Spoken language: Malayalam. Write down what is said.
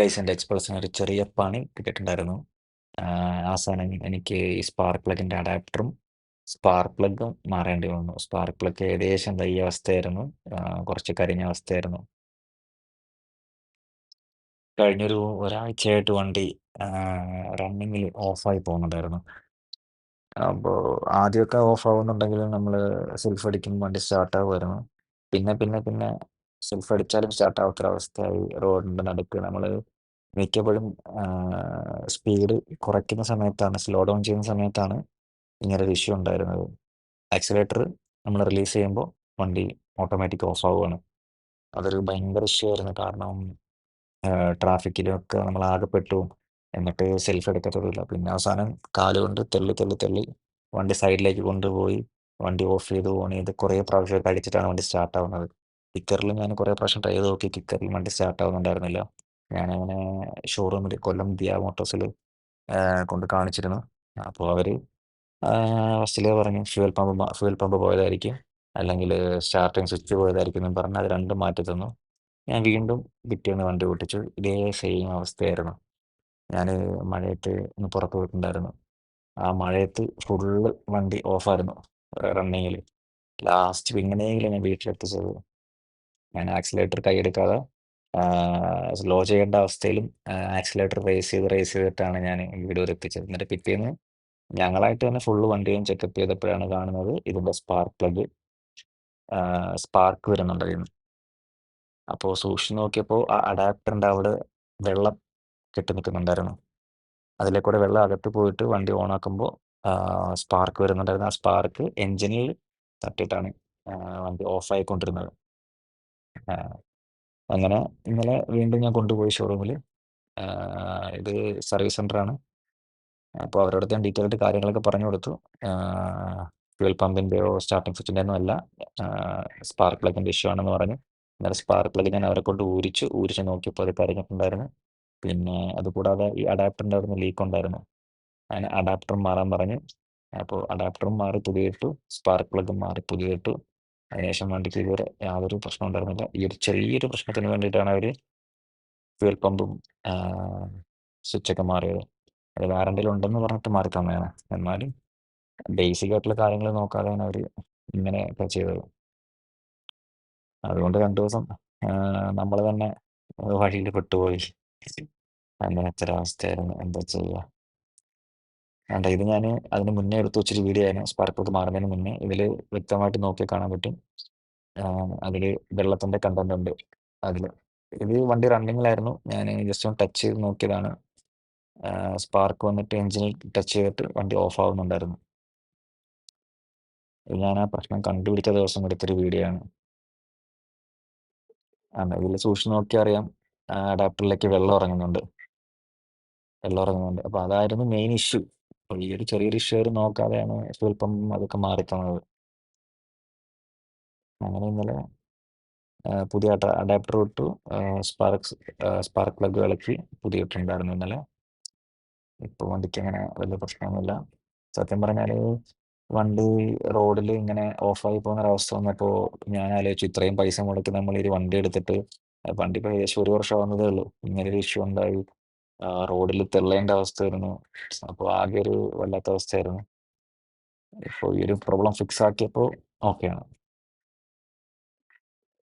ഗൈസ് എന്റെ എക്സ്പൾസിന് ഒരു ചെറിയ പണി കിട്ടിയിട്ടുണ്ടായിരുന്നു. ആ സാധനം എനിക്ക് ഈ സ്പാർക്ക് പ്ലഗിന്റെ അഡാപ്റ്ററും, സ്പാർക്ക് പ്ലഗും മാറേണ്ടി വന്നു. സ്പാർക്ക് പ്ലഗ് ഏകദേശം ഈ അവസ്ഥയായിരുന്നു. കുറച്ച് കരിഞ്ഞ അവസ്ഥയായിരുന്നു. കഴിഞ്ഞൊരു ഒരാഴ്ചയായിട്ട് വണ്ടി റണ്ണിങ്ങിൽ ഓഫായി പോകുന്നുണ്ടായിരുന്നു. അപ്പോൾ ആദ്യമൊക്കെ ഓഫ് ആവുന്നുണ്ടെങ്കിലും നമ്മൾ സെൽഫ് അടിക്കുമ്പോൾ വണ്ടി സ്റ്റാർട്ട് ആവുമായിരുന്നു. പിന്നെ, പിന്നെ, പിന്നെ സെൽഫ് അടിച്ചാലും സ്റ്റാർട്ട് ആവാത്തൊരവസ്ഥയായി. റോഡിന്റെ നടുക്ക് നമ്മൾ മിക്കപ്പോഴും സ്പീഡ് കുറയ്ക്കുന്ന സമയത്താണ് സ്ലോ ഡൗൺ ചെയ്യുന്ന സമയത്താണ് ഇങ്ങനെ ഒരു ഇഷ്യൂ ഉണ്ടായിരുന്നത്. ആക്സിലേറ്റർ നമ്മൾ റിലീസ് ചെയ്യുമ്പോൾ വണ്ടി ഓട്ടോമാറ്റിക് ഓഫ് ആവുകയാണ്. അതൊരു ഭയങ്കര ഇഷ്യൂ ആയിരുന്നു. കാരണം ട്രാഫിക്കിലൊക്കെ നമ്മൾ ആകെപ്പെട്ടു പെട്ടു. എന്നിട്ട് സെൽഫ് എടുക്കത്തതുമില്ല. പിന്നെ അവസാനം കാലുകൊണ്ട് തെള്ളി തെള്ളി തെള്ളി വണ്ടി സൈഡിലേക്ക് കൊണ്ടുപോയി വണ്ടി ഓഫ് ചെയ്ത് ഓൺ ചെയ്ത് കുറേ പ്രാവശ്യമൊക്കെ അടിച്ചിട്ടാണ് വണ്ടി സ്റ്റാർട്ട് ആവുന്നത്. കിക്കറിൽ ഞാൻ കുറേ പ്രാവശ്യം ട്രൈ ചെയ്ത് നോക്കി. കിക്കറിൽ വണ്ടി സ്റ്റാർട്ട് ആവുന്നുണ്ടായിരുന്നില്ല. ഞാനങ്ങനെ ഷോറൂമിൽ കൊല്ലം ദിയ മോട്ടോഴ്സിൽ കൊണ്ട് കാണിച്ചിരുന്നു. അപ്പോൾ അവർ ഫസ്റ്റിലേ പറഞ്ഞു ഫ്യൂവൽ പമ്പ് ഫ്യൂവൽ പമ്പ് പോയതായിരിക്കും. അല്ലെങ്കിൽ സ്റ്റാർട്ടിങ് സ്വിച്ച് പോയതായിരിക്കും എന്ന് പറഞ്ഞ് അത് രണ്ടും മാറ്റി തന്നു. ഞാൻ വീണ്ടും പിറ്റേന്ന് വണ്ടി ഓട്ടിച്ചു. ഇതേ സെയിം അവസ്ഥയായിരുന്നു. ഞാൻ മഴയത്ത് ഒന്ന് പുറത്ത് പോയിട്ടുണ്ടായിരുന്നു. ആ മഴയത്ത് ഫുള്ള് വണ്ടി ഓഫായിരുന്നു റണ്ണിങ്ങിൽ. ലാസ്റ്റ് ഇങ്ങനെയെങ്കിലും ഞാൻ വീട്ടിലെത്തിച്ചത്. ഞാൻ ആക്സിലേറ്റർ കൈയെടുക്കാതെ സ്ലോ ചെയ്യേണ്ട അവസ്ഥയിലും ആക്സിലേറ്റർ റേസ് ചെയ്ത്, റേസ് ചെയ്തിട്ടാണ് ഞാൻ വരെ എത്തിച്ചത്. എന്നിട്ട് പിറ്റേന്ന് ഞങ്ങളായിട്ട് തന്നെ ഫുള്ള് വണ്ടിയും ചെക്കപ്പ് ചെയ്തപ്പോഴാണ് കാണുന്നത് ഇതിന്റെ സ്പാർക്ക് പ്ലഗ് സ്പാർക്ക് വരുന്നുണ്ട് അപ്പോ അപ്പോൾ സൂക്ഷിച്ച് നോക്കിയപ്പോൾ ആ അഡാപ്റ്ററിന്റെ അവിടെ വെള്ളം കെട്ടി നിൽക്കുന്നുണ്ടായിരുന്നു. അതിലേക്കൂടെ വെള്ളം അകത്ത് പോയിട്ട് വണ്ടി ഓൺ ആക്കുമ്പോൾ സ്പാർക്ക് വരുന്നുണ്ടായിരുന്നു. ആ സ്പാർക്ക് എൻജിനിൽ തട്ടിയിട്ടാണ് വണ്ടി ഓഫ് അങ്ങനെ ഇന്നലെ വീണ്ടും ഞാൻ കൊണ്ടുപോയി ഷോറൂമിൽ. ഇത് സർവീസ് സെന്ററാണ്. അപ്പോൾ അവരോട് ഞാൻ ഡീറ്റെയിൽ ആയിട്ട് കാര്യങ്ങളൊക്കെ പറഞ്ഞു കൊടുത്തു. പമ്പിന്റെയോ പമ്പിന്റെയോ സ്റ്റാർട്ടിംഗ് സ്വിച്ചിന്റെ ഒന്നും അല്ല. സ്പാർക്ക് പ്ലഗിന്റെ ഇഷ്യൂ ആണെന്ന് പറഞ്ഞു. അന്നേരം സ്പാർക്ക് പ്ലഗ് ഞാൻ അവരെ കൊണ്ട് ഊരിച്ചു. ഊരിച്ച് നോക്കിയപ്പോൾ അത് കരഞ്ഞിട്ടുണ്ടായിരുന്നു. പിന്നെ അതുകൂടാതെ ഈ അഡാപ്റ്ററിന്റെ അവിടുന്ന് ലീക്ക് ഉണ്ടായിരുന്നു. അങ്ങനെ അഡാപ്റ്ററും മാറാൻ പറഞ്ഞു. അപ്പോൾ അഡാപ്റ്ററും മാറി പുതിയതിട്ടു. സ്പാർക്ക് പ്ലഗും മാറി പുതിയതിട്ടു. അതിനുശേഷം വണ്ടിക്ക് ഇതുവരെ യാതൊരു പ്രശ്നവും ഉണ്ടായിരുന്നില്ല. ഈ ഒരു ചെറിയൊരു പ്രശ്നത്തിന് വേണ്ടിയിട്ടാണ് അവർ ഫ്യൂൽ പമ്പും സ്വിച്ചൊക്കെ മാറിയത്. അത് വാറണ്ടിയിൽ ഉണ്ടെന്ന് പറഞ്ഞിട്ട് മാറി തന്നെയാണ് എന്നാലും ബേസിക് ആയിട്ടുള്ള കാര്യങ്ങൾ നോക്കാതെയാണ് അവർ ഇങ്ങനെയൊക്കെ ചെയ്തത്. അതുകൊണ്ട് രണ്ടു ദിവസം നമ്മൾ തന്നെ വഴിയിൽ പെട്ടുപോയി. അങ്ങനെ അങ്ങനത്തെ ഒരവസ്ഥയായിരുന്നു. എന്താ ചെയ്യാ? കണ്ടോ ഇത് ഞാൻ അതിന് മുന്നേ എടുത്ത് വെച്ചൊരു വീഡിയോ ആയിരുന്നു സ്പാർക്ക് പ്ലഗ് മാറുന്നതിന് മുന്നേ. ഇതിൽ വ്യക്തമായിട്ട് നോക്കി കാണാൻ പറ്റും. അതിൽ വെള്ളത്തിന്റെ കണ്ടന്റ് ഉണ്ട് അതിൽ ഇത് വണ്ടി റണ്ണിങ്ങിലായിരുന്നു. ഞാൻ ജസ്റ്റ് ഒന്ന് ടച്ച് ചെയ്ത് നോക്കിയതാണ്. സ്പാർക്ക് വന്നിട്ട് എൻജിനിൽ ടച്ച് ചെയ്തിട്ട് വണ്ടി ഓഫ് ആവുന്നുണ്ടായിരുന്നു. ഞാൻ ആ പ്രശ്നം കണ്ടുപിടിച്ച ദിവസം എടുത്തൊരു വീഡിയോ ആണ്. ആണ് ഇതിൽ സൂക്ഷിച്ച് നോക്കിയാൽ അറിയാം. അഡാപ്റ്ററിലേക്ക് വെള്ളം ഇറങ്ങുന്നുണ്ട്. വെള്ളം ഇറങ്ങുന്നുണ്ട്. അപ്പോൾ അതായിരുന്നു മെയിൻ ഇഷ്യൂ. അപ്പോൾ ഈ ഒരു ചെറിയൊരു ഇഷ്യൂ നോക്കാതെയാണ് സ്വല്പം അതൊക്കെ മാറി തന്നത്. അങ്ങനെ ഇന്നലെ പുതിയ അഡാപ്റ്റർ ഇട്ടു. സ്പാർക്ക് സ്പാർക്ക് പ്ലഗ് ഇളക്കി പുതിയ ഇട്ടിട്ടുണ്ടായിരുന്നു ഇന്നലെ. ഇപ്പോൾ വണ്ടിക്ക് അങ്ങനെ വലിയ പ്രശ്നമൊന്നുമില്ല. സത്യം പറഞ്ഞാൽ വണ്ടി റോഡിൽ ഇങ്ങനെ ഓഫായി പോകുന്ന ഒരവസ്ഥ വന്നപ്പോൾ ഞാൻ ആലോചിച്ചു ഇത്രയും പൈസ മുടക്കി നമ്മൾ ഈ വണ്ടി എടുത്തിട്ട് വണ്ടി ഇപ്പോൾ ഏകദേശം ഒരു വർഷം ആവുന്നതേ ഉള്ളൂ. ഇങ്ങനെ ഒരു ഇഷ്യൂ ഉണ്ടായി. റോഡിൽ തെള്ളേണ്ട അവസ്ഥ വരുന്നു. അപ്പോൾ ആകെ ഒരു വല്ലാത്ത അവസ്ഥയായിരുന്നു. ഇപ്പോൾ ഈ ഒരു പ്രോബ്ലം ഫിക്സ് ആക്കിയപ്പോൾ ഓക്കെയാണ്.